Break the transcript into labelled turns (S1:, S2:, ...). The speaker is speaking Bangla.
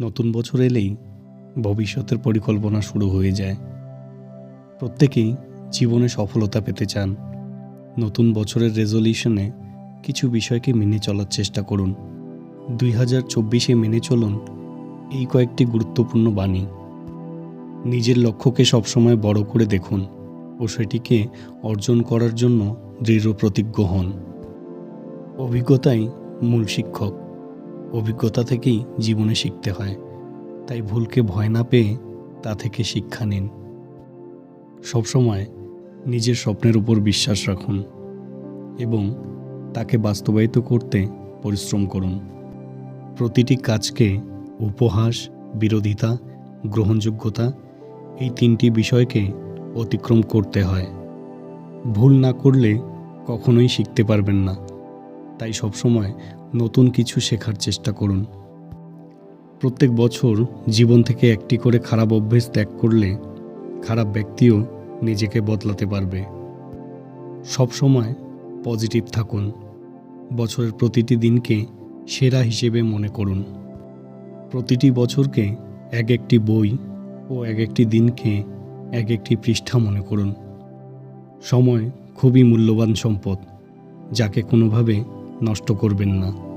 S1: নতুন বছর এলেই ভবিষ্যতের পরিকল্পনা শুরু হয়ে যায়। প্রত্যেকেই জীবনে সফলতা পেতে চান। নতুন বছরের রেজলিউশনে কিছু বিষয়কে মেনে চলার চেষ্টা করুন। দুই হাজার চব্বিশে মেনে চলুন এই কয়েকটি গুরুত্বপূর্ণ বাণী। নিজের লক্ষ্যকে সবসময় বড় করে দেখুন ও সেটিকে অর্জন করার জন্য দৃঢ় প্রতিজ্ঞ হন। অভিজ্ঞতাই মূল শিক্ষক। অভিজ্ঞতা থেকেই জীবনে শিখতে হয়। তাই ভুলকে ভয় না পেয়ে তা থেকে শিক্ষা নিন। সবসময় নিজের স্বপ্নের উপর বিশ্বাস রাখুন এবং তাকে বাস্তবায়িত করতে পরিশ্রম করুন। প্রতিটি কাজকে উপহাস, বিরোধিতা, গ্রহণযোগ্যতা এই তিনটি বিষয়কে অতিক্রম করতে হয়। ভুল না করলে কখনোই শিখতে পারবেন না। তাই সবসময় নতুন কিছু শেখার চেষ্টা করুন। প্রত্যেক বছর জীবন থেকে একটি করে খারাপ অভ্যেস ত্যাগ করলে খারাপ ব্যক্তিও নিজেকে বদলাতে পারবে। সবসময় পজিটিভ থাকুন। বছরের প্রতিটি দিনকে সেরা হিসেবে মনে করুন। প্রতিটি বছরকে এক একটি বই ও এক একটি দিনকে এক একটি পৃষ্ঠা মনে করুন। সময় খুবই মূল্যবান সম্পদ, যাকে কোনোভাবে নষ্ট করবেন না।